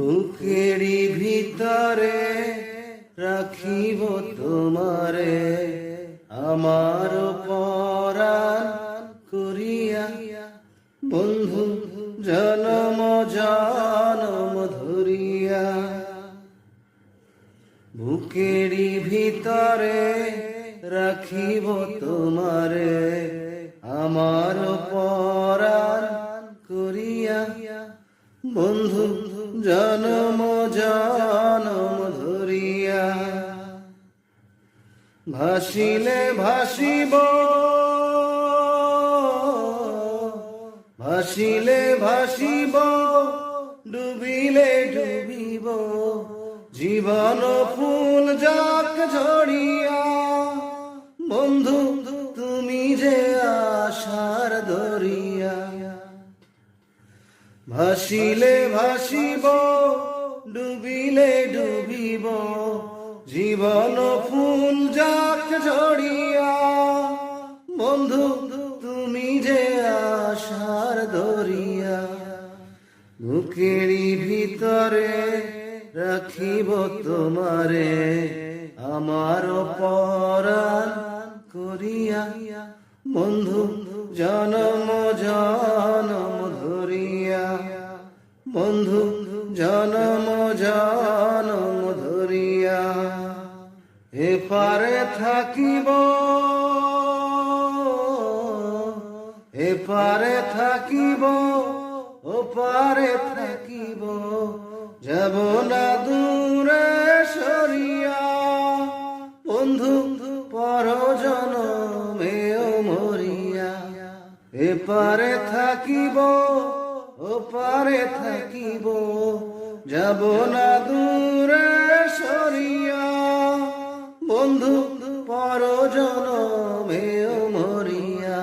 বুকেরই ভিতরে রাখিব তোমারে, আমার পরাণ করিয়া। বন্ধু, জনম জনম ধরিয়া। বুকেরই ভিতরে রাখিব তোমারে, আমার পরাণ করিয়া। বন্ধু, জনম জনম ধরিয়া। ভাসিলে ভাসিব ভাসিলে ভাসিব, ডুবিলে ডুবিব। জীবন ফুল যাক ঝরিয়া। বন্ধু, তুমি যে আশার দরিয়া। ভাসিলে ভাসিব, ডুবিলে ডুবিব, জীবন ফুল যাক ঝরিয়া বন্ধু, তুমি যে আশার দরিয়া বুকেরই ভিতরে রাখিব তোমারে, আমার পরাণ করিয়া। বন্ধু, জনম ধরিয়া বন্ধু, জনম জনম ধরিয়া এপারে থাকিব। এপারে থাকিব, ওপারে থাকিব। যাব না দূরে সরিয়া। বন্ধু পর জনমেও মরিয়া। এপারে থাকিব ওপারে থাকিব, যাব না দূরে সরিয়া। বন্ধু পর জনমেও মরিয়া।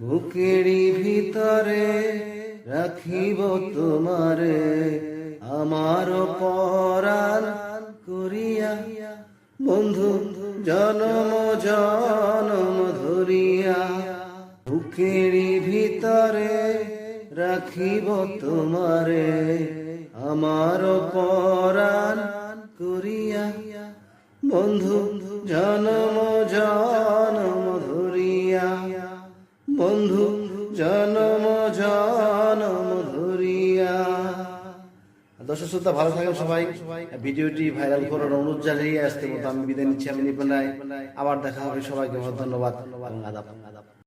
বুকেরই ভিতরে রাখিব তোমারে, আমার পরাণ করিয়া। বন্ধু, জনম জনম ধরিয়া ভিতরে রাখিব তোমারে, আমার পরাণ করিয়া। বন্ধু, জনম জনম ধরিয়া। বন্ধু, জনম জনম ধরিয়া। দর্শক শ্রোতা, ভালো থাকেন সবাই। ভিডিওটি ভাইরাল করার অনুরোধ জানিয়ে আসতে মতো আমি বিদায় নিচ্ছি। আমি নিপুণ রায় আবার দেখা হবে সবাইকে। ধন্যবাদ আদাব।